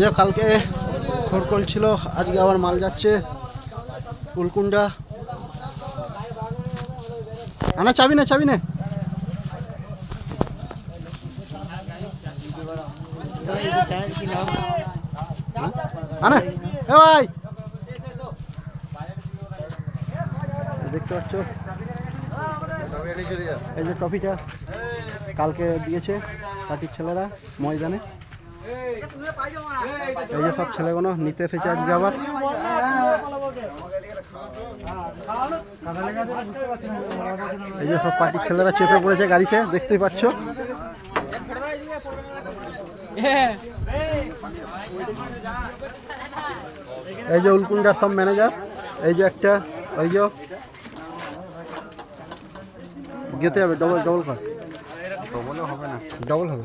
যে কালকে খড়কল ছিল, আজকে আবার মাল যাচ্ছে উলকুন্ডা। আনা, চাবি না চাবি না। ভাই। এই যে কালকে দিয়েছে পার্টির ছেলেরা ময়দানে। এই যে সব ছেলেগুলো নিতে এসেছে আজকে আবার। এই যে সব পার্টির ছেলেরা চেপে পড়েছে গাড়িতে দেখতেই পাচ্ছ। এই যে উলকুন্ডার সব ম্যানেজার এই যে একটা ওই যে যেতে হবে ডবল ডবল কর। ডবলও হবে না। ডবল হবে।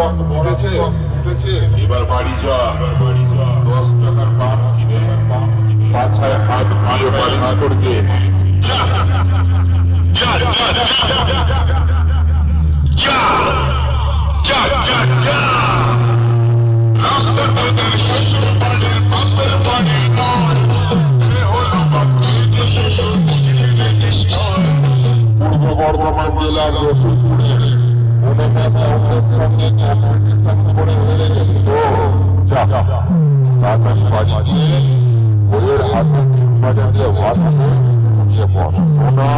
করার উঠেছে এবার বাড়ি যা। দশ টাকার পান কিনে। পাছায় হাত দিয়ে বাড়ি করবে রাস্তার মধ্যে শ্বশুর বাড়ির বাপের বাড়ি নয়। সে হলো বাপের দেশে পূর্ব বর্ধমান জেলার রসুলপুরে ওনামা সাউন্ডের সঙ্গে কম্পিটিশন করে হেরে গেছে তো যা বাতাস বাজিয়ে বইয়ের হাতে বাজাতে বাজাতে উঠে পড় সোনা